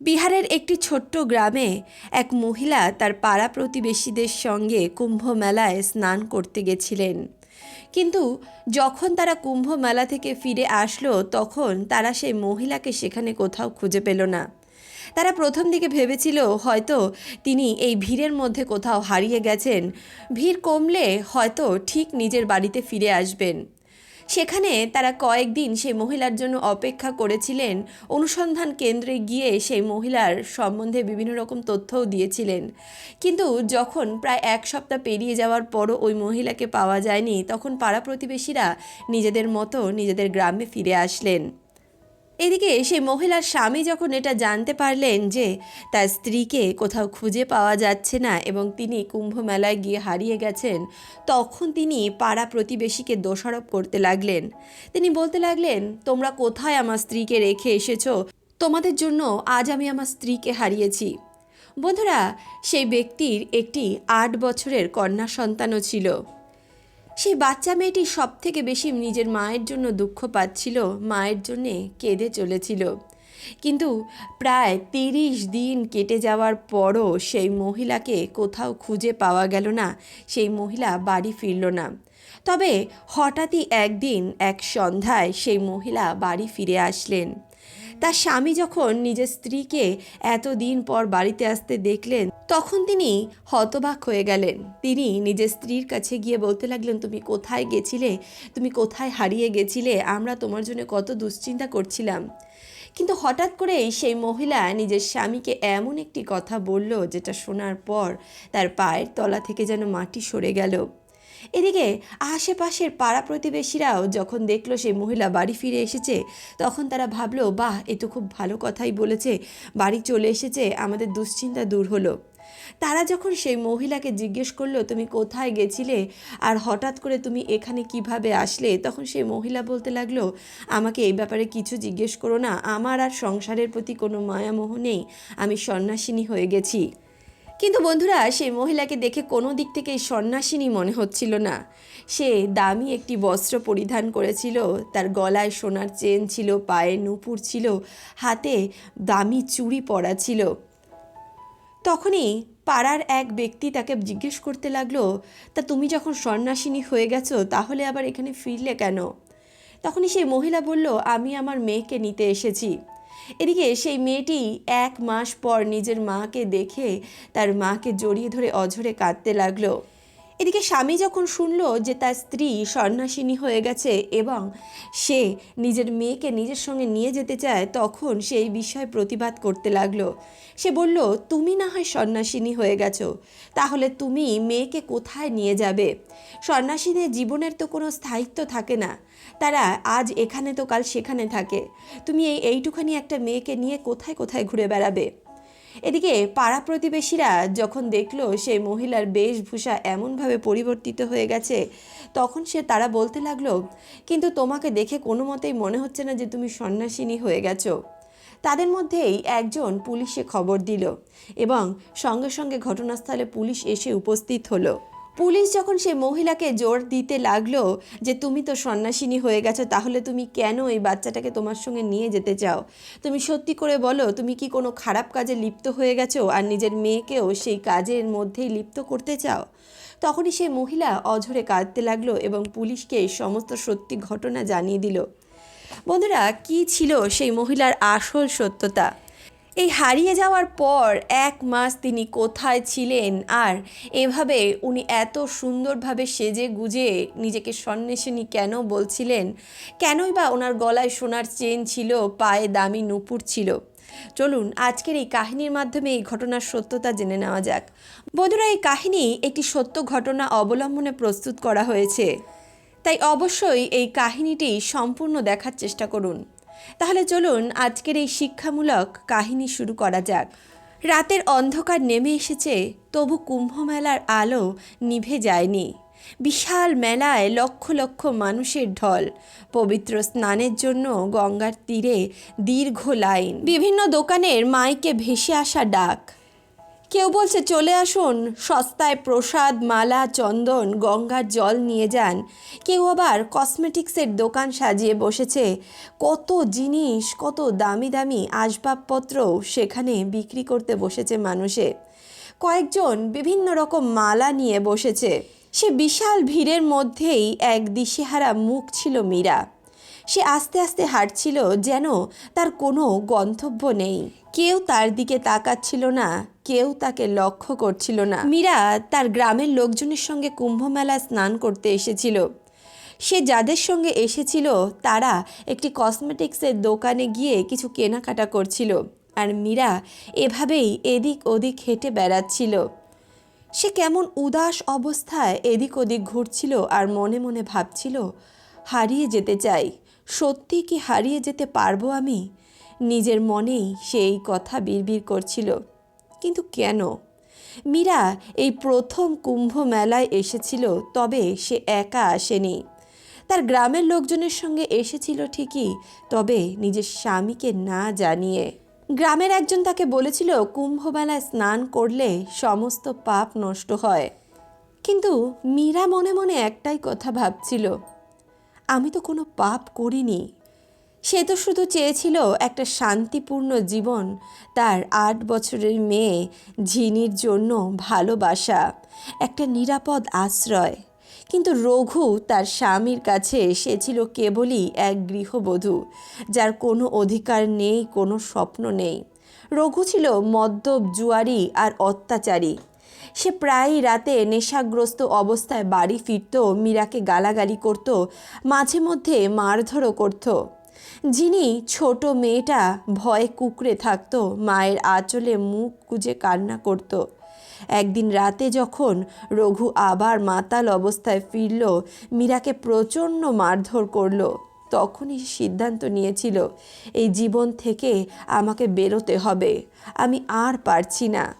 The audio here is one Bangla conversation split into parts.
বিহারের একটি ছোট্ট গ্রামে এক মহিলা তার পাড়া প্রতিবেশীদের সঙ্গে কুম্ভ মেলায় স্নান করতে গেছিলেন। কিন্তু যখন তারা কুম্ভ মেলা থেকে ফিরে আসলো, তখন তারা সেই মহিলাকে সেখানে কোথাও খুঁজে পেল না। তারা প্রথম দিকে ভেবেছিল, হয়তো তিনি এই ভিড়ের মধ্যে কোথাও হারিয়ে গেছেন। ভিড় কমলে হয়তো ঠিক নিজের বাড়িতে ফিরে আসবেন। সেখানে তারা কয়েকদিন সেই মহিলার জন্য অপেক্ষা করেছিলেন। অনুসন্ধান কেন্দ্রে গিয়ে সেই মহিলার সম্বন্ধে বিভিন্ন রকম তথ্যও দিয়েছিলেন। কিন্তু যখন প্রায় এক সপ্তাহ পেরিয়ে যাওয়ার পরও ওই মহিলাকে পাওয়া যায়নি, তখন পাড়া প্রতিবেশীরা নিজেদের মতো নিজেদের গ্রামে ফিরে আসলেন। এদিকে সেই মহিলার স্বামী যখন এটা জানতে পারলেন যে তার স্ত্রীকে কোথাও খুঁজে পাওয়া যাচ্ছে না এবং তিনি কুম্ভ মেলায় গিয়ে হারিয়ে গেছেন, তখন তিনি পাড়া প্রতিবেশীকে দোষারোপ করতে লাগলেন। তিনি বলতে লাগলেন, তোমরা কোথায় আমার স্ত্রীকে রেখে এসেছ? তোমাদের জন্য আজ আমি আমার স্ত্রীকে হারিয়েছি। বন্ধুরা, সেই ব্যক্তির একটি আট বছরের কন্যা সন্তানও ছিল। সেই বাচ্চা মেয়েটি সব থেকে বেশি নিজের মায়ের জন্য দুঃখ পাচ্ছিল, মায়ের জন্যে কেঁদে চলেছিল। কিন্তু প্রায় তিরিশ দিন কেটে যাওয়ার পরও সেই মহিলাকে কোথাও খুঁজে পাওয়া গেল না, সেই মহিলা বাড়ি ফিরল না। তবে হঠাৎই একদিন, এক সন্ধ্যায় সেই মহিলা বাড়ি ফিরে আসলেন। তার স্বামী যখন নিজের স্ত্রীকে এতদিন পর বাড়িতে আসতে দেখলেন, তখন তিনি হতবাক হয়ে গেলেন। তিনি নিজের স্ত্রীর কাছে গিয়ে বলতে লাগলেন, তুমি কোথায় গেছিলে? তুমি কোথায় হারিয়ে গেছিলে? আমরা তোমার জন্য কত দুশ্চিন্তা করছিলাম। কিন্তু হঠাৎ করেই সেই মহিলা নিজের স্বামীকে এমন একটি কথা বলল, যেটা শোনার পর তার পায়ের তলা থেকে যেন মাটি সরে গেল। এদিকে আশেপাশের পাড়া প্রতিবেশীরাও যখন দেখল সেই মহিলা বাড়ি ফিরে এসেছে, তখন তারা ভাবলো, বাহ, এ তো খুব ভালো কথাই বলেছে, বাড়ি চলে এসেছে, আমাদের দুশ্চিন্তা দূর হলো। তারা যখন সেই মহিলাকে জিজ্ঞেস করল, তুমি কোথায় গেছিলে? আর হঠাৎ করে তুমি এখানে কীভাবে আসলে? তখন সেই মহিলা বলতে লাগল, আমাকে এই ব্যাপারে কিছু জিজ্ঞেস করো না, আমার আর সংসারের প্রতি কোনো মায়ামোহ নেই, আমি সন্ন্যাসিনী হয়ে গেছি। কিন্তু বন্ধুরা, সেই মহিলাকে দেখে কোনো দিক থেকেই সন্ন্যাসিনী মনে হচ্ছিল না। সে দামি একটি বস্ত্র পরিধান করেছিল, তার গলায় সোনার চেন ছিল, পায়ে নুপুর ছিল, হাতে দামি চুড়ি পরা ছিল। তখনই পাড়ার এক ব্যক্তি তাকে জিজ্ঞেস করতে লাগল, তা তুমি যখন সন্ন্যাসিনী হয়ে গেছো, তাহলে আবার এখানে ফিরলে কেন? তখনই সেই মহিলা বলল, আমি আমার মেয়েকে নিতে এসেছি। এদিকে সেই মেয়েটি এক মাস পর নিজের মাকে দেখে তার মাকে জড়িয়ে ধরে অঝরে কাঁদতে লাগল। এদিকে স্বামী যখন শুনল যে তার স্ত্রী সন্ন্যাসিনী হয়ে গেছে এবং সে নিজের মেয়েকে নিজের সঙ্গে নিয়ে যেতে চায়, তখন সেই বিষয়ে প্রতিবাদ করতে লাগল। সে বলল, তুমি না হয় সন্ন্যাসিনী হয়ে গেছো, তাহলে তুমি মেয়েকে কোথায় নিয়ে যাবে? সন্ন্যাসিনীর জীবনের তো কোনো স্থায়িত্ব থাকে না। তারা আজ এখানে তো কাল সেখানে থাকে। তুমি এই এইটুখানি একটা মেয়েকে নিয়ে কোথায় কোথায় ঘুরে বেড়াবে? এদিকে পাড়া প্রতিবেশীরা যখন দেখল সেই মহিলার বেশভূষা এমনভাবে পরিবর্তিত হয়ে গেছে, তখন সে তারা বলতে লাগল, কিন্তু তোমাকে দেখে কোনো মতেই মনে হচ্ছে না যে তুমি সন্ন্যাসিনী হয়ে গেছো। তাদের মধ্যেই একজন পুলিশে খবর দিল এবং সঙ্গে সঙ্গে ঘটনাস্থলে পুলিশ এসে উপস্থিত হলো। পুলিশ যখন সে মহিলাকে জোর দিতে লাগল যে তুমি তো সন্ন্যাসিনী হয়ে গেছো, তাহলে তুমি কেন এই বাচ্চাটাকে তোমার সঙ্গে নিয়ে যেতে চাও? তুমি সত্যি করে বলো, তুমি কি কোনো খারাপ কাজে লিপ্ত হয়ে গেছো আর নিজের মেয়েকেও সেই কাজের মধ্যেই লিপ্ত করতে চাও? তখনই সেই মহিলা অঝরে কাঁদতে লাগল এবং পুলিশকে সমস্ত সত্যি ঘটনা জানিয়ে দিল। বন্ধুরা, কি ছিল সেই মহিলার আসল সত্যতা? এই হারিয়ে যাওয়ার পর এক মাস তিনি কোথায় ছিলেন? আর এভাবে উনি এত সুন্দরভাবে সেজে গুজে নিজেকে সন্ন্যাসিনী কেন বলছিলেন? কেনই বা ওনার গলায় সোনার চেন ছিল, পায়ে দামি নুপুর ছিল? চলুন আজকের এই কাহিনীর মাধ্যমে এই ঘটনার সত্যতা জেনে নেওয়া যাক। বন্ধুরা, এই কাহিনী একটি সত্য ঘটনা অবলম্বনে প্রস্তুত করা হয়েছে। তাই অবশ্যই এই কাহিনীটি সম্পূর্ণ দেখার চেষ্টা করুন। তাহলে চলুন আজকের এই শিক্ষামূলক কাহিনী শুরু করা যাক। রাতের অন্ধকার নেমে এসেছে, তবু কুম্ভমেলার আলো নিভে যায়নি। বিশাল মেলায় লক্ষ লক্ষ মানুষের ঢল। পবিত্র স্নানের জন্য গঙ্গার তীরে দীর্ঘ লাইন। বিভিন্ন দোকানের মাইকে ভেসে আসা ডাক। কেউ বলছে চলে আসুন, সস্তায় প্রসাদ, মালা, চন্দন, গঙ্গার জল নিয়ে যান। কেউ আবার কসমেটিক্সের দোকান সাজিয়ে বসেছে। কত জিনিস, কত দামি দামি আসবাবপত্র সেখানে বিক্রি করতে বসেছে মানুষে। কয়েকজন বিভিন্ন রকম মালা নিয়ে বসেছে। সে বিশাল ভিড়ের মধ্যেই এক দিশেহারা মুখ ছিল মীরা। সে আস্তে আস্তে হাঁটছিল যেন তার কোনো গন্তব্য নেই। কেউ তার দিকে তাকাচ্ছিল না। কেউ তাকে লক্ষ্য করছিল না। মীরা তার গ্রামের লোকজনের সঙ্গে কুম্ভ মেলায় স্নান করতে এসেছিল। সে যাদের সঙ্গে এসেছিল, তারা একটি কসমেটিক্সের দোকানে গিয়ে কিছু কেনাকাটা করছিল আর মীরা এভাবেই এদিক ওদিক হেঁটে বেড়াচ্ছিল। সে কেমন উদাস অবস্থায় এদিক ওদিক ঘুরছিল আর মনে মনে ভাবছিল, হারিয়ে যেতে চাই। সত্যি কি হারিয়ে যেতে পারব আমি? নিজের মনেই সেই কথা বিড়বিড় করছিল। কিন্তু কেন? মীরা এই প্রথম কুম্ভ মেলায় এসেছিল, তবে সে একা আসেনি। তার গ্রামের লোকজনের সঙ্গে এসেছিল ঠিকই, তবে নিজের স্বামীকে না জানিয়ে। গ্রামের একজন তাকে বলেছিল কুম্ভ মেলায় স্নান করলে সমস্ত পাপ নষ্ট হয়। কিন্তু মীরা মনে মনে একটাই কথা ভাবছিল, আমি তো কোনো পাপ করিনি। সে তো শুধু চেয়েছিল একটা শান্তিপূর্ণ জীবন, তার আট বছরের মেয়ে ঝিনির জন্য ভালোবাসা, একটা নিরাপদ আশ্রয়। কিন্তু রঘু, তার স্বামীর কাছে সে ছিল কেবলই এক গৃহবধূ, যার কোনো অধিকার নেই, কোনো স্বপ্ন নেই। রঘু ছিল মদ্যপ জুয়ারি আর অত্যাচারী। সে প্রায়ই রাতে নেশাগ্রস্ত অবস্থায় বাড়ি ফিরত, মীরাকে গালাগালি করত, মাঝে মধ্যে মারধরও করত। যিনি ছোট মেয়েটা ভয়ে কুকড়ে থাকত, মায়ের আঁচলে মুখ গুজে কান্না করত। একদিন রাতে যখন রঘু আবার মাতাল অবস্থায় ফিরল, মীরাকে প্রচণ্ড মারধর করল। তখনই সিদ্ধান্ত নিয়েছিল, এই জীবন থেকে আমাকে বেরোতে হবে। আমি আর পারছি না।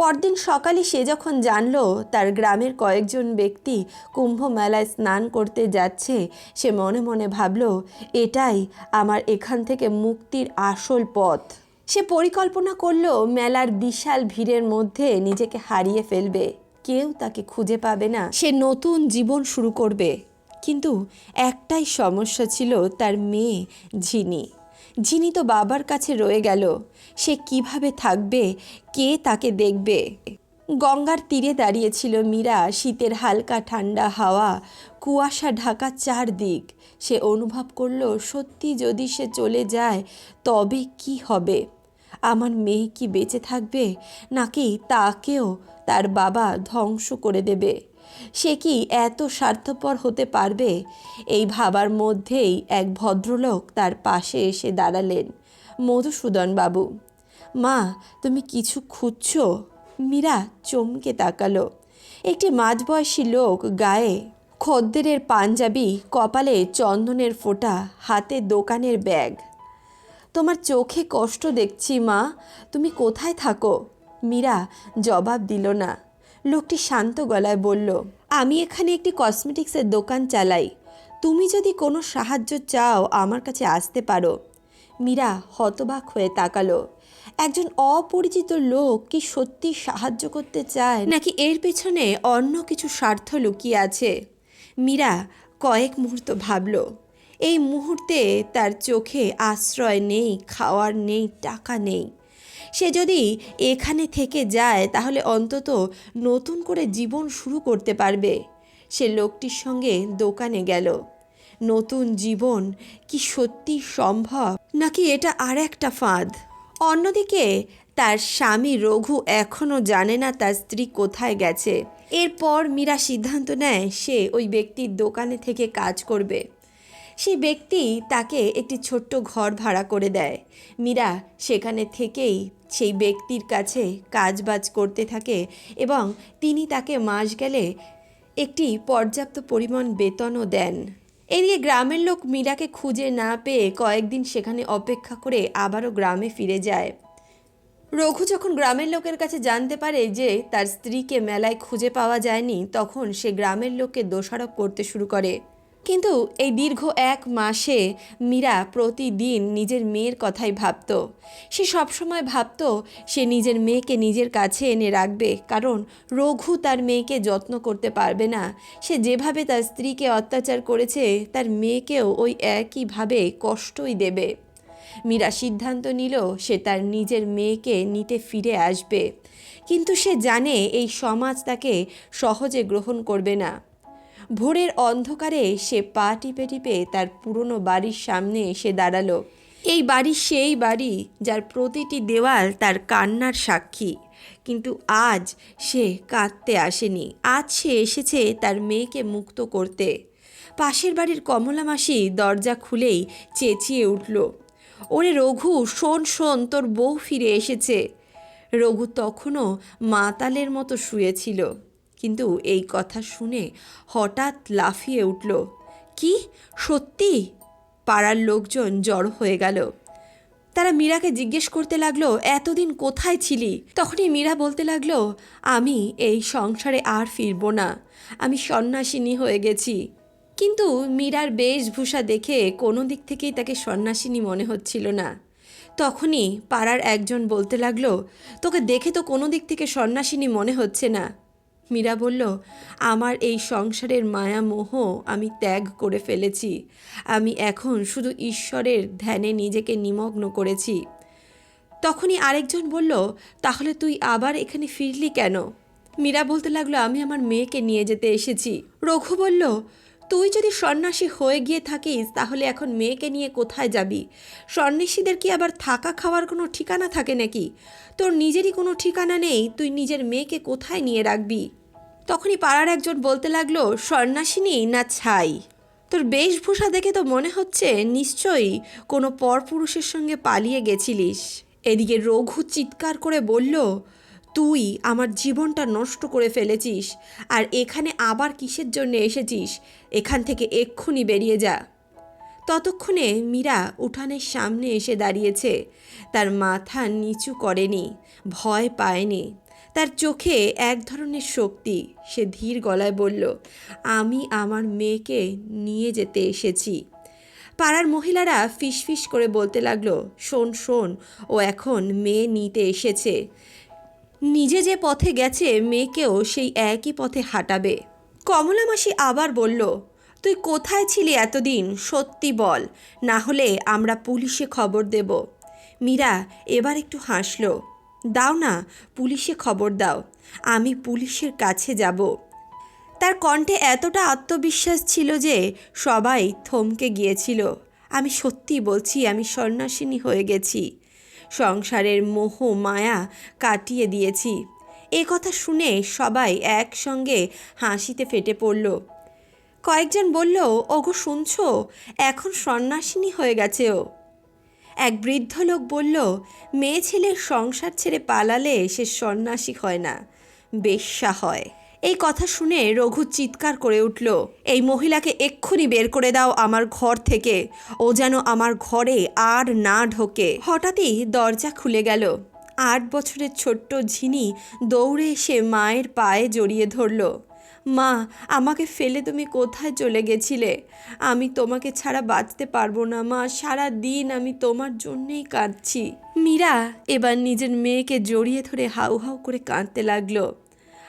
পরদিন সকালে সে যখন জানল তার গ্রামের কয়েকজন ব্যক্তি কুম্ভ মেলায় স্নান করতে যাচ্ছে, সে মনে মনে ভাবল, এটাই আমার এখান থেকে মুক্তির আসল পথ। সে পরিকল্পনা করল মেলার বিশাল ভিড়ের মধ্যে নিজেকে হারিয়ে ফেলবে। কেউ তাকে খুঁজে পাবে না। সে নতুন জীবন শুরু করবে। কিন্তু একটাই সমস্যা ছিল তার মেয়ে, ঝিনি। ঝিনি তো বাবার কাছে রয়ে গেল। সে কীভাবে থাকবে? কে তাকে দেখবে? গঙ্গার তীরে দাঁড়িয়েছিল মীরা, শীতের হালকা ঠান্ডা হাওয়া, কুয়াশা ঢাকা চারদিক। সে অনুভব করল, সত্যি যদি সে চলে যায়, তবে কি হবে? আমার মেয়ে কি বেঁচে থাকবে? নাকি তাকেও তার বাবা ধ্বংস করে দেবে? সে কি এত স্বার্থপর হতে পারবে? এই ভাবার মধ্যেই এক ভদ্রলোক তার পাশে এসে দাঁড়ালেন। মধুসূদন বাবু মা, তুমি কিছু খুঁজছ? মীরা চমকে তাকালো। একটি মাঝবয়সী লোক গায়ে খদ্দেরের পাঞ্জাবি, কপালে চন্দনের ফোঁটা, হাতে দোকানের ব্যাগ। তোমার চোখে কষ্ট দেখছি মা, তুমি কোথায় থাকো? মীরা জবাব দিল না। লোকটি শান্ত গলায় বলল, আমি এখানে একটি কসমেটিক্সের দোকান চালাই। তুমি যদি কোনো সাহায্য চাও আমার কাছে আসতে পারো। মীরা হতবাক হয়ে তাকালো। একজন অপরিচিত লোক কি সত্যি সাহায্য করতে চায়? নাকি এর পেছনে অন্য কিছু স্বার্থ লুকিয়ে আছে? মীরা কয়েক মুহূর্ত ভাবল, এই মুহূর্তে তার চোখে আশ্রয় নেই, খাওয়ার নেই, টাকা নেই। সে যদি এখানে থেকে যায়, তাহলে অন্তত নতুন করে জীবন শুরু করতে পারবে। সে লোকটির সঙ্গে দোকানে গেল। নতুন জীবন কি সত্যি সম্ভব? নাকি এটা আর একটা ফাঁদ? অন্যদিকে, তার স্বামী রঘু এখনও জানে না তার স্ত্রী কোথায় গেছে। এরপর মীরা সিদ্ধান্ত নেয় সে ওই ব্যক্তির দোকানে থেকে কাজ করবে। সেই ব্যক্তি তাকে একটি ছোট্ট ঘর ভাড়া করে দেয়। মীরা সেখানে থেকেই সেই ব্যক্তির কাছে কাজবাজ করতে থাকে এবং তিনি তাকে মাস গেলে একটি পর্যাপ্ত পরিমাণ বেতনও দেন। এদিকে গ্রামের লোক মীরাকে খুঁজে না পেয়ে কয়েকদিন সেখানে অপেক্ষা করে আবারও গ্রামে ফিরে যায়। রঘু যখন গ্রামের লোকের কাছে জানতে পারে যে তার স্ত্রীকে মেলায় খুঁজে পাওয়া যায়নি, তখন সে গ্রামের লোককে দোষারোপ করতে শুরু করে। কিন্তু এই দীর্ঘ এক মাসে মীরা প্রতিদিন নিজের মেয়ের কথাই ভাবত। সে সবসময় ভাবত সে নিজের মেয়েকে নিজের কাছে এনে রাখবে, কারণ রঘু তার মেয়েকে যত্ন করতে পারবে না। সে যেভাবে তার স্ত্রীকে অত্যাচার করেছে, তার মেয়েকেও ওই একইভাবে কষ্টই দেবে। মীরা সিদ্ধান্ত নিল সে তার নিজের মেয়েকে নিতে ফিরে আসবে। কিন্তু সে জানে এই সমাজ তাকে সহজে গ্রহণ করবে না। ভোরের অন্ধকারে সে পা টিপে টিপে তার পুরনো বাড়ির সামনে এসে দাঁড়াল। এই বাড়ি সেই বাড়ি যার প্রতিটি দেওয়াল তার কান্নার সাক্ষী। কিন্তু আজ সে কাঁদতে আসেনি। আজ সে এসেছে তার মেয়েকে মুক্ত করতে। পাশের বাড়ির কমলা মাসি দরজা খুলেই চেঁচিয়ে উঠল, ওরে রঘু, শোন শোন, তোর বউ ফিরে এসেছে। রঘু তখনও মাতালের মতো শুয়েছিল। কিন্তু এই কথা শুনে হঠাৎ লাফিয়ে উঠল, কি? সত্যি? পাড়ার লোকজন জড়ো হয়ে গেল। তারা মীরাকে জিজ্ঞেস করতে লাগল, এতদিন কোথায় ছিলি? তখনই মীরা বলতে লাগল, আমি এই সংসারে আর ফিরবো না। আমি সন্ন্যাসিনী হয়ে গেছি। কিন্তু মীরার বেশভূষা দেখে কোনো দিক থেকেই তাকে সন্ন্যাসিনী মনে হচ্ছিল না। তখনই পাড়ার একজন বলতে লাগল, তোকে দেখে তো কোনো দিক থেকে সন্ন্যাসিনী মনে হচ্ছে না। মীরা বলল, আমার এই সংসারের মায়া মোহ আমি ত্যাগ করে ফেলেছি। আমি এখন শুধু ঈশ্বরের ধ্যানে নিজেকে নিমগ্ন করেছি তখনই আরেকজন বলল, তাহলে তুই আবার এখানে ফিরলি কেন মীরা বলতে লাগল, আমি আমার মেয়েকে নিয়ে যেতে এসেছি রঘু বলল, তুই যদি সন্ন্যাসী হয়ে গিয়ে থাকিস, তাহলে এখন মেয়েকে নিয়ে কোথায় যাবি? সন্ন্যাসীদের কি আবার থাকা খাওয়ার কোনো ঠিকানা থাকে নাকি? তোর নিজেরই কোনো ঠিকানা নেই, তুই নিজের মেয়েকে কোথায় নিয়ে রাখবি? তখনই পাড়ার একজন বলতে লাগল, সন্ন্যাসিনী, না ছাই? তোর বেশভূষা দেখে তো মনে হচ্ছে নিশ্চয়ই কোনো পরপুরুষের সঙ্গে পালিয়ে গেছিলিস। এদিকে রঘু চিৎকার করে বলল, তুই আমার জীবনটা নষ্ট করে ফেলেছিস আর এখানে আবার কিসের জন্য এসেছিস? এখান থেকে এক্ষুনি বেরিয়ে যা। ততক্ষণে মীরা উঠানের সামনে এসে দাঁড়িয়েছে। তার মাথা নিচু করেনি, ভয় পায়নি। তার চোখে এক ধরনের শক্তি। সে ধীর গলায় বলল, আমি আমার মেয়েকে নিয়ে যেতে এসেছি। পাড়ার মহিলারা ফিসফিস করে বলতে লাগল, শোন শোন, ও এখন মেয়ে নিতে এসেছে। নিজে যে পথে গেছে, মেয়েকেও সেই একই পথে হাঁটাবে। কমলা মাসি আবার বলল, তুই কোথায় ছিলি এতদিন? সত্যি বল, না হলে আমরা পুলিশে খবর দেব। মীরা এবার একটু হাসলো দাও না, পুলিশে খবর দাও, আমি পুলিশের কাছে যাব। তার কণ্ঠে এতটা আত্মবিশ্বাস ছিল যে সবাই থমকে গিয়েছিল। আমি সত্যি বলছি, আমি সন্ন্যাসিনী হয়ে গেছি। সংসারের মোহ, মায়া কাটিয়ে দিয়েছি। এ কথা শুনে সবাই একসঙ্গে হাসিতে ফেটে পড়ল। কয়েকজন বলল, ওগো, শুনছো? এখন সন্ন্যাসিনী হয়ে গেছে ও। এক বৃদ্ধ লোক বলল, মেয়ে ছেলের সংসার ছেড়ে পালালে সে সন্ন্যাসী হয় না, বেশ্যা হয়। এই কথা শুনে রঘু চিৎকার করে উঠল, এই মহিলাকে এক্ষুনি বের করে দাও আমার ঘর থেকে, ও যেন আমার ঘরে আর না ঢোকে। হঠাৎই দরজা খুলে গেল। আট বছরের ছোট্ট ঝিনি দৌড়ে এসে মায়ের পায়ে জড়িয়ে ধরল। মা, আমাকে ফেলে তুমি কোথায় চলে গেছিলে? আমি তোমাকে ছাড়া বাঁচতে পারব না মা সারা দিন আমি তোমার জন্যেই কাঁদছি। মীরা এবার নিজের মেয়েকে জড়িয়ে ধরে হাউ হাউ করে কাঁদতে লাগল।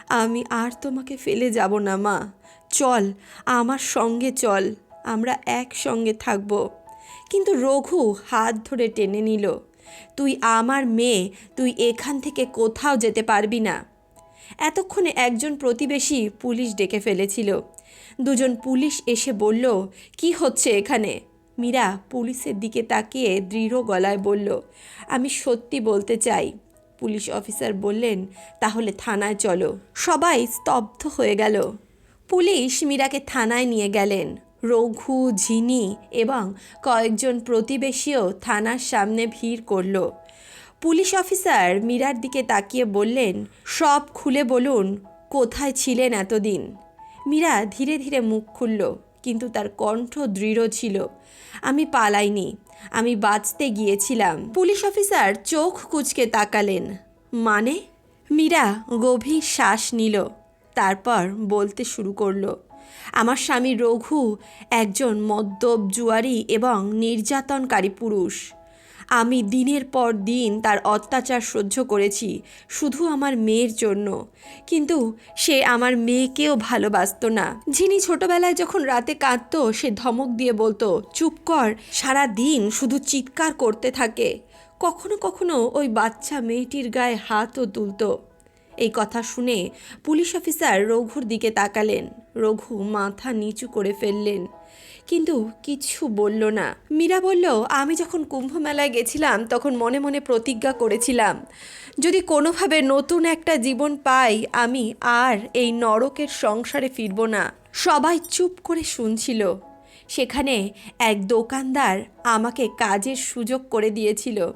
আমি আর তোমাকে ফেলে যাব না মা। চল, আমার সঙ্গে চল, আমরা একসঙ্গে থাকব। কিন্তু রঘু হাত ধরে টেনে নিল, তুই আমার মেয়ে, তুই এখান থেকে কোথাও যেতে পারবি না। এতক্ষণে একজন প্রতিবেশী পুলিশ ডেকে ফেলেছিল। দুজন পুলিশ এসে বলল, কি হচ্ছে এখানে? মীরা পুলিশের দিকে তাকিয়ে দৃঢ় গলায় বলল, আমি সত্যি বলতে চাই। পুলিশ অফিসার বললেন, তাহলে থানায় চলো। সবাই স্তব্ধ হয়ে গেল। পুলিশ মীরাকে থানায় নিয়ে গেলেন। রঘু, ঝিনি এবং কয়েকজন প্রতিবেশীও থানার সামনে ভিড় করল। পুলিশ অফিসার মীরার দিকে তাকিয়ে বললেন, সব খুলে বলুন, কোথায় ছিলেন এতদিন? মীরা ধীরে ধীরে মুখ খুলল, কিন্তু তার কণ্ঠ দৃঢ় ছিল। আমি পালাইনি, আমি বাঁচতে গিয়েছিলাম। পুলিশ অফিসার চোখ কুচকে তাকালেন। মানে? মীরা গভীর শ্বাস নিল, তারপর বলতে শুরু করল, আমার স্বামী রঘু একজন মদ্যপ জুয়ারি এবং নির্যাতনকারী পুরুষ। আমি দিনের পর দিন তার অত্যাচার সহ্য করেছি, শুধু আমার মেয়ের জন্য। কিন্তু সে আমার মেয়েকেও ভালোবাসতো না। যিনি ছোটবেলায় যখন রাতে কাঁদতো, সে ধমক দিয়ে বলতো, চুপ কর, সারা দিন শুধু চিৎকার করতে থাকে। কখনো কখনো ওই বাচ্চা মেয়েটির গায়ে হাতও তুলতো। এই কথা শুনে পুলিশ অফিসার রঘুর দিকে তাকালেন। রঘু মাথা নিচু করে ফেললেন। কিন্তু কিছু বলল না। মীরা বলল, আমি যখন কুম্ভ মেলায় গেছিলাম, তখন মনে মনে প্রতিজ্ঞা করেছিলাম, যদি কোনোভাবে নতুন একটা জীবন পাই, আমি আর এই নরকের সংসারে ফিরব না। সবাই চুপ করে শুনছিল। সেখানে এক দোকানদার আমাকে কাজের সুযোগ করে দিয়েছিল।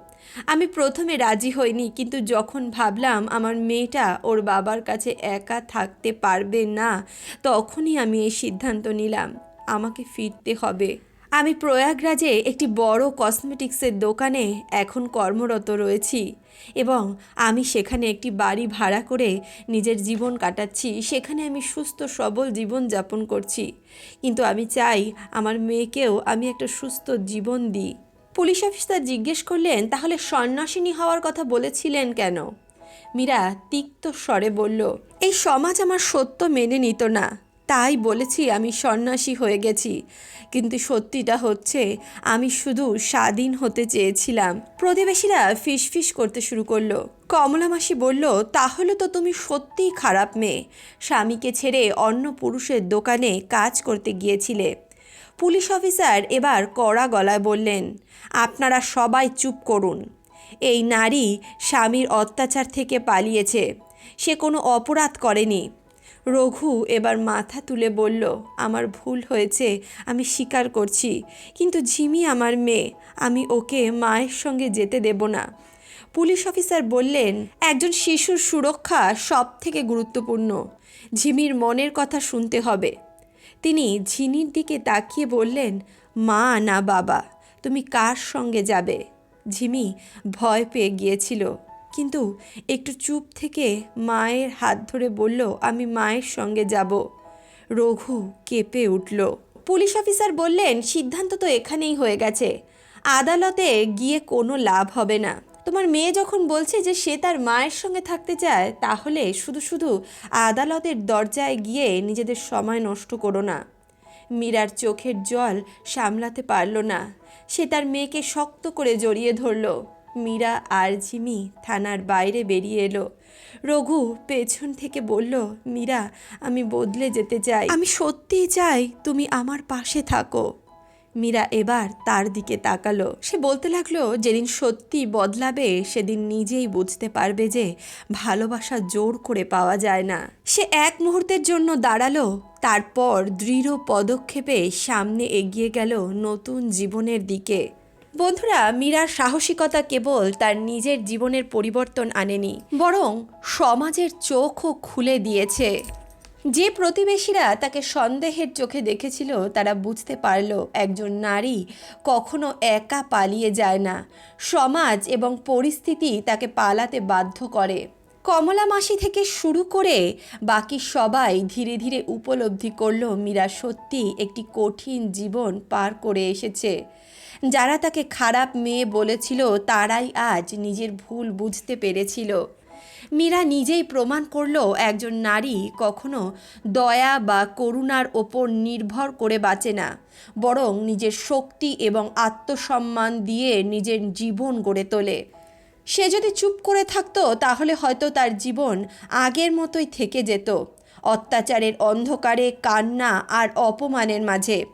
আমি প্রথমে রাজি হইনি, কিন্তু যখন ভাবলাম আমার মেয়েটা ওর বাবার কাছে একা থাকতে পারবে না, তখনই আমি এই সিদ্ধান্ত নিলাম। আমাকে ফিরতে হবে। আমি প্রয়াগরাজে একটি বড় কসমেটিক্সের দোকানে এখন কর্মরত রয়েছি এবং আমি সেখানে একটি বাড়ি ভাড়া করে নিজের জীবন কাটাচ্ছি। সেখানে আমি সুস্থ, সবল জীবন যাপন করছি। কিন্তু আমি চাই আমার মেয়েকেও আমি একটা সুস্থ জীবন দিই। পুলিশ অফিসার জিজ্ঞেস করলেন, তাহলে সন্ন্যাসিনী হওয়ার কথা বলেছিলেন কেন? মীরা তিক্ত স্বরে বলল, এই সমাজ আমার সত্য মেনে নিত না। তাই বলেছি আমি সন্ন্যাসী হয়ে গেছি। কিন্তু সত্যিটা হচ্ছে, আমি শুধু স্বাধীন হতে চেয়েছিলাম। প্রতিবেশীরা ফিসফিস করতে শুরু করল। কমলা মাসি বলল, তাহলে তো তুমি সত্যিই খারাপ মেয়ে। স্বামীকে ছেড়ে অন্য পুরুষের দোকানে কাজ করতে গিয়েছিলে। পুলিশ অফিসার এবার কড়া গলায় বললেন, আপনারা সবাই চুপ করুন। এই নারী স্বামীর অত্যাচার থেকে পালিয়েছে। সে কোনো অপরাধ করেনি। রঘু এবার মাথা তুলে বলল, আমার ভুল হয়েছে, আমি স্বীকার করছি। কিন্তু ঝিমি আমার মেয়ে, আমি ওকে মায়ের সঙ্গে যেতে দেব না। পুলিশ অফিসার বললেন, একজন শিশুর সুরক্ষা সব থেকে গুরুত্বপূর্ণ। ঝিমির মনের কথা শুনতে হবে। তিনি ঝিনির দিকে তাকিয়ে বললেন, মা না বাবা, তুমি কার সঙ্গে যাবে? ঝিমি ভয় পেয়ে গিয়েছিল। কিন্তু একটু চুপ থেকে মায়ের হাত ধরে বলল, আমি মায়ের সঙ্গে যাব। রঘু কেঁপে উঠল। পুলিশ অফিসার বললেন, সিদ্ধান্ত তো এখানেই হয়ে গেছে। আদালতে গিয়ে কোনো লাভ হবে না। তোমার মেয়ে যখন বলছে যে সে তার মায়ের সঙ্গে থাকতে চায়, তাহলে শুধু শুধু আদালতের দরজায় গিয়ে নিজেদের সময় নষ্ট করো না। মীরার চোখের জল সামলাতে পারল না। সে তার মেয়েকে শক্ত করে জড়িয়ে ধরল। মীরা আর ঝিমি থানার বাইরে বেরিয়ে এলো। রঘু পেছন থেকে বলল মীরা আমি বদলে যেতে চাই। আমি সত্যিই চাই তুমি আমার পাশে থাকো। মীরা এবার তার দিকে তাকালো। সে বলতে লাগল যেদিন সত্যি বদলাবে সেদিন নিজেই বুঝতে পারবে যে ভালোবাসা জোর করে পাওয়া যায় না সে এক মুহূর্তের জন্য দাঁড়াল তারপর দৃঢ় পদক্ষেপে সামনে এগিয়ে গেল নতুন জীবনের দিকে। বন্ধুরা, মীরার সাহসিকতা কেবল তার নিজের জীবনের পরিবর্তন আনেনি, বরং সমাজের চোখও খুলে দিয়েছে। যে প্রতিবেশীরা তাকে সন্দেহের চোখে দেখেছিল, তারা বুঝতে পারল একজন নারী কখনো একা পালিয়ে যায় না। সমাজ এবং পরিস্থিতি তাকে পালাতে বাধ্য করে। কমলা মাসি থেকে শুরু করে বাকি সবাই ধীরে ধীরে উপলব্ধি করল, মীরা সত্যি একটি কঠিন জীবন পার করে এসেছে। যারা তাকে খারাপ মেয়ে বলেছিল, তারাই আজ নিজের ভুল বুঝতে পেরেছিল। মীরা নিজেই প্রমাণ করল, একজন নারী কখনো দয়া বা করুণার ওপর নির্ভর করে বাঁচে না। বরং নিজের শক্তি এবং আত্মসম্মান দিয়ে নিজের জীবন গড়ে তোলে। সে যদি চুপ করে থাকতো, তাহলে হয়তো তার জীবন আগের মতোই থেকে যেত। অত্যাচারের অন্ধকারে, কান্না আর অপমানের মাঝে।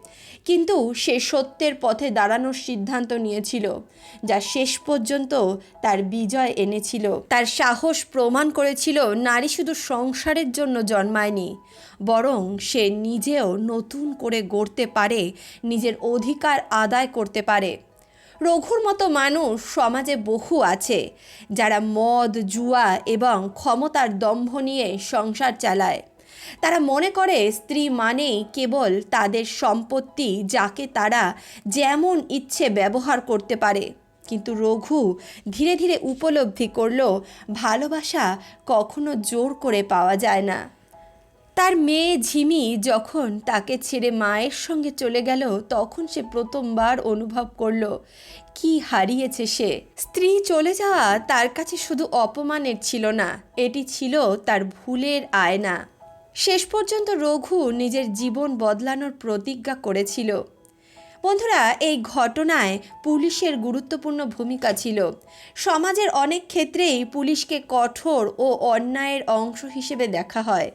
কিন্তু সে সত্যের পথে দাঁড়ানোর সিদ্ধান্ত নিয়েছিল, যা শেষ পর্যন্ত তার বিজয় এনেছিল। তার সাহস প্রমাণ করেছিল নারী শুধু সংসারের জন্য জন্মায়নি, বরং সে নিজেও নতুন করে গড়তে পারে, নিজের অধিকার আদায় করতে পারে। রঘুর মতো মানুষ সমাজে বহু আছে, যারা মদ, জুয়া এবং ক্ষমতার দম্ভ নিয়ে সংসার চালায়। তারা মনে করে স্ত্রী মানেই কেবল তাদের সম্পত্তি যাকে তারা যেমন ইচ্ছে ব্যবহার করতে পারে। কিন্তু রঘু ধীরে ধীরে উপলব্ধি করল, ভালোবাসা কখনো জোর করে পাওয়া যায় না। তার মেয়ে ঝিমি যখন তাকে ছেড়ে মায়ের সঙ্গে চলে গেল, তখন সে প্রথমবার অনুভব করল, কি হারিয়েছে সে। স্ত্রী চলে যাওয়া তার কাছে শুধু অপমানের ছিল না, এটি ছিল তার ভুলের আয়না। শেষ পর্যন্ত রঘু নিজের জীবন বদলানোর প্রতিজ্ঞা করেছিল। বন্ধুরা, এই ঘটনায় পুলিশের গুরুত্বপূর্ণ ভূমিকা ছিল। সমাজের অনেক ক্ষেত্রেই পুলিশকে কঠোর ও অন্যায়ের অংশ হিসেবে দেখা হয়।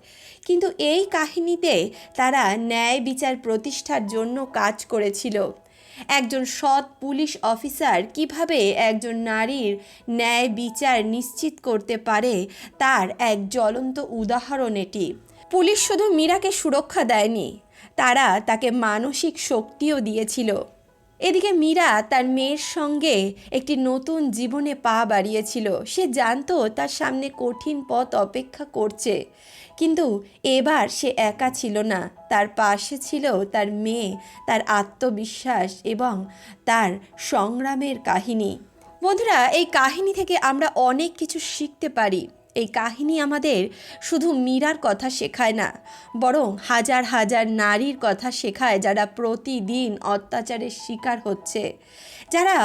কিন্তু এই কাহিনীতে তারা ন্যায় বিচার প্রতিষ্ঠার জন্য কাজ করেছিল। একজন সৎ পুলিশ অফিসার কীভাবে একজন নারীর ন্যায় বিচার নিশ্চিত করতে পারে, তার এক জ্বলন্ত উদাহরণ এটি। পুলিশ শুধু মীরাকে সুরক্ষা দেয়নি, তারা তাকে মানসিক শক্তিও দিয়েছিল। এদিকে মীরা তার মেয়ের সঙ্গে একটি নতুন জীবনে পা বাড়িয়েছিল। সে জানতো তার সামনে কঠিন পথ অপেক্ষা করছে, কিন্তু এবার সে একা ছিল না। তার পাশে ছিল তার মেয়ে, তার আত্মবিশ্বাস এবং তার সংগ্রামের কাহিনী। বন্ধুরা, এই কাহিনী থেকে আমরা অনেক কিছু শিখতে পারি। এই কাহিনী আমাদের শুধু মীরার কথা শেখায় না, বরং হাজার হাজার নারীর কথা শেখায় যারা প্রতিদিন অত্যাচারের শিকার হচ্ছে। যারা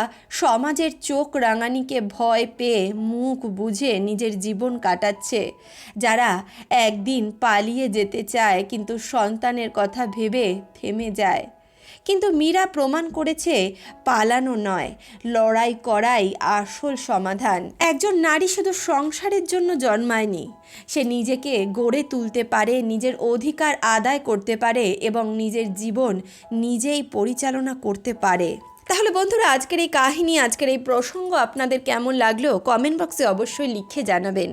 সমাজের চোখ রাঙানিকে ভয় পেয়ে মুখ বুঝে নিজের জীবন কাটাচ্ছে, যারা একদিন পালিয়ে যেতে চায় কিন্তু সন্তানের কথা ভেবে থেমে যায়। কিন্তু মীরা প্রমাণ করেছে পালানো নয়, লড়াই করাই আসল সমাধান। একজন নারী শুধু সংসারের জন্য জন্মায়নি, সে নিজেকে গড়ে তুলতে পারে, নিজের অধিকার আদায় করতে পারে এবং নিজের জীবন নিজেই পরিচালনা করতে পারে। তাহলে বন্ধুরা, আজকের এই কাহিনী, আজকের এই প্রসঙ্গ আপনাদের কেমন লাগল কমেন্ট বক্সে অবশ্যই লিখে জানাবেন।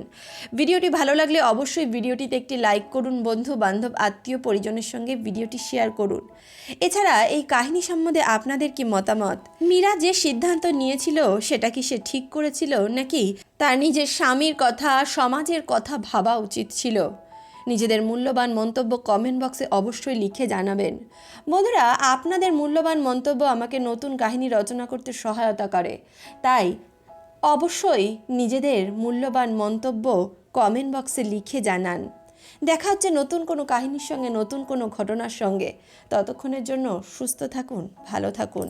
ভিডিওটি ভালো লাগলে অবশ্যই ভিডিওটিতে একটি লাইক করুন বন্ধু, বান্ধব, আত্মীয়, পরিজনের সঙ্গে ভিডিওটি শেয়ার করুন। এছাড়া এই কাহিনী সম্বন্ধে আপনাদের কি মতামত? মীরা যে সিদ্ধান্ত নিয়েছিল, সেটা কি সে ঠিক করেছিল? নাকি তার নিজের স্বামীর কথা, সমাজের কথা ভাবা উচিত ছিল? নিজেদের মূল্যবান মন্তব্য কমেন্ট বক্সে অবশ্যই লিখে জানাবেন। বন্ধুরা, আপনাদের মূল্যবান মন্তব্য আমাকে নতুন কাহিনী রচনা করতে সহায়তা করে। তাই অবশ্যই নিজেদের মূল্যবান মন্তব্য কমেন্ট বক্সে লিখে জানান। দেখা হচ্ছে নতুন কোনো কাহিনীর সঙ্গে, নতুন কোনো ঘটনার সঙ্গে। ততক্ষণের জন্য সুস্থ থাকুন, ভালো থাকুন।